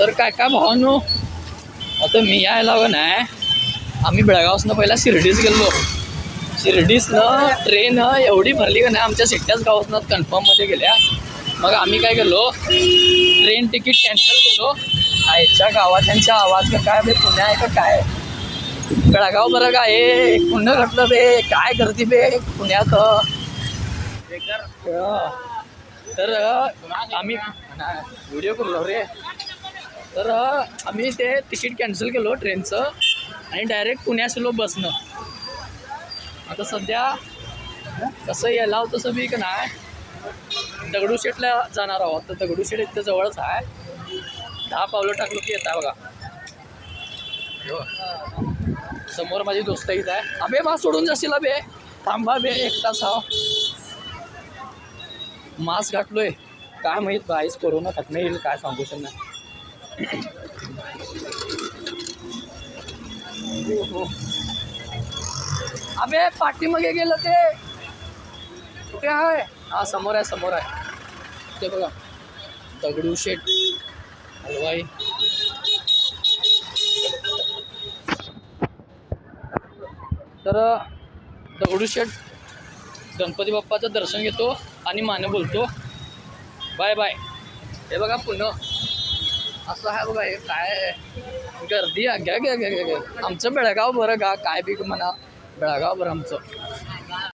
तर काय काय भावांनो हो आता मी यायला हवं नाही आम्ही बेळगावसनं पहिला शिर्डीच गेलो. शिर्डीसनं ट्रेन एवढी भरली का नाही आमच्या सिट्ट्याच गावातनं कन्फर्ममध्ये गेल्या. मग आम्ही काय केलो? ट्रेन तिकीट कॅन्सल केलो. आयच्या गावात त्यांच्या आवाज का काय बे पुण्या आहे का काय? बेळगाव बरं काय हे? पुण्य घटलं बे. काय करते बे पुण्यात? तर आम्ही व्हिडिओ करलो रे. तर आम्ही ते तिकीट कॅन्सल केलो ट्रेनचं आणि डायरेक्ट पुण्यासलो बसनं. आता सध्या कसं यायला होतं तसं मी का नाही. दगडूशेठला जाणार आहोत. तर दगडूशेठ इथं जवळच आहे. दहा पावलं टाकलो की येत आहे बघा. समोर माझी दोस्त इथं आहे. अबे मा सोडून जाशील अबे. थांबा बे एक तास हा मास्क घातलोय काय माहीत बाईस कोरोना खतने येईल काय सांगू शकणार. नाही अबे पाठीमागे गेलं ते. कुठे आहे? हा समोर आहे समोर आहे. ते बघा. दगडूशेठ हलवाई. तर दगडूशेठ गणपती बाप्पाचं दर्शन घेतो आणि माने बोलतो. Bye bye. हे बघा पुन्हा. असं आहे बघा हे काय गर्दी आहे. घ्या घ्या घ्या घ्या आमचं बेळगाव बरं का काय बी म्हणा. बेळगाव बरं आमचं.